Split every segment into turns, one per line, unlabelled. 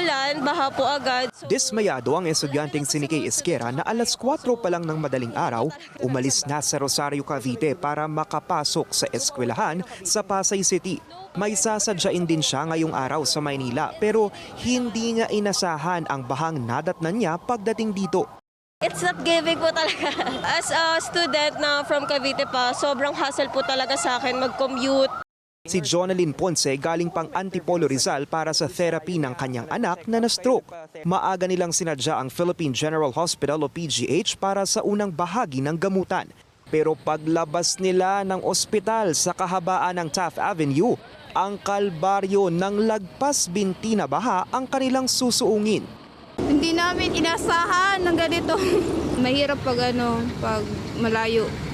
ulan, baha po agad. So,
Dismayado ang estudyanteng si Nikki Esquera na alas 4 pa lang ng madaling araw, umalis na sa Rosario, Cavite para makapasok sa eskwelahan sa Pasay City. May sasadyain din siya ngayong araw sa Maynila pero hindi nga inasahan ang bahang nadatnan niya pagdating dito.
It's not giving po talaga. As a student na from Cavite pa, sobrang hassle po talaga sa akin mag-commute.
Si Jonalyn Ponce galing pang Antipolo Rizal para sa therapy ng kanyang anak na na-stroke. Maaga nilang sinadya ang Philippine General Hospital o PGH para sa unang bahagi ng gamutan. Pero paglabas nila ng ospital sa kahabaan ng Taft Avenue, ang kalbaryo ng lagpas binti na baha ang kanilang susuungin.
Hindi namin inasahan ng ganito. Mahirap pag ano, pag malayo.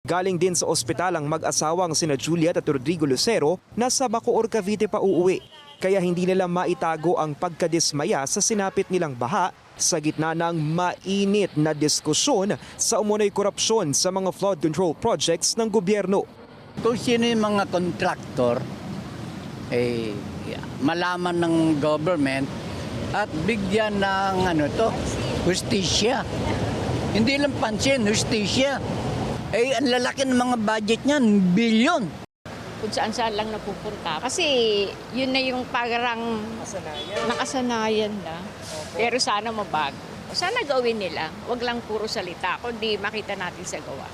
Galing din sa ospital ang mag-asawang sina Juliet at Rodrigo Lucero na sa Bacoor, Cavite pa uuwi. Kaya hindi nila maitago ang pagkadismaya sa sinapit nilang baha sa gitna ng mainit na diskusyon sa umunoy korupsyon sa mga flood control projects ng gobyerno.
Kung sino yung mga kontraktor, eh, malaman ng government at bigyan ng ano to, justisya. Hindi lang pansin, justisya. Eh, ang lalaki ng mga budget niyan, bilyon.
kung saan saan lang napupunta. Kasi yun na yung parang nakasanayan na. Pero sana mabago. Sana gawin nila. Huwag lang puro salita, kundi makita natin sa gawa.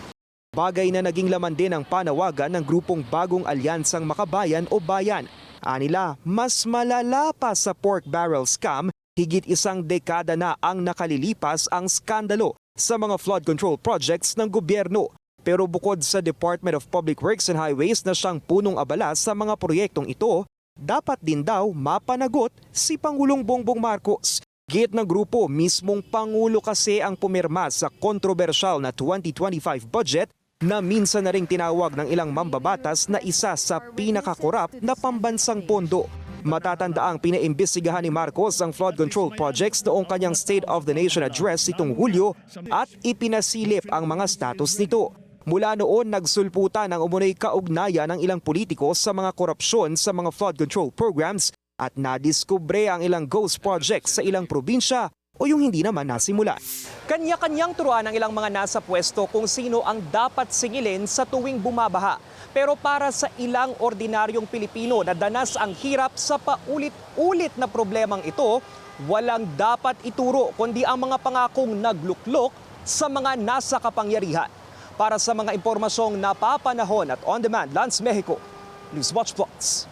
Bagay na naging laman din ang panawagan ng grupong Bagong Alyansang Makabayan o Bayan. Anila, mas malala pa sa pork barrel scam, higit isang dekada na ang nakalilipas ang skandalo sa mga flood control projects ng gobyerno. Pero bukod sa Department of Public Works and Highways na siyang punong abala sa mga proyektong ito, dapat din daw mapanagot si Pangulong Bongbong Marcos. Git ng grupo, mismong Pangulo kasi ang pumirma sa kontrobersyal na 2025 budget na minsan na ring tinawag ng ilang mambabatas na isa sa pinakakorap na pambansang pondo. Matatanda ang pinaimbestigahan ni Marcos ang flood control projects noong kanyang State of the Nation address itong Hulyo at ipinasilip ang mga status nito. Mula noon, nagsulputan ang umunoy kaugnayan ng ilang politiko sa mga korupsyon sa mga flood control programs at nadiskubre ang ilang ghost projects sa ilang probinsya o yung hindi naman nasimula. Kanya-kanyang turuan ng ilang mga nasa pwesto kung sino ang dapat singilin sa tuwing bumabaha. Pero para sa ilang ordinaryong Pilipino na danas ang hirap sa paulit-ulit na problemang ito, walang dapat ituro kundi ang mga pangakong nagluklok sa mga nasa kapangyarihan. Para sa mga impormasyong napapanahon at on-demand, Lance Mexico, Newswatch Plus.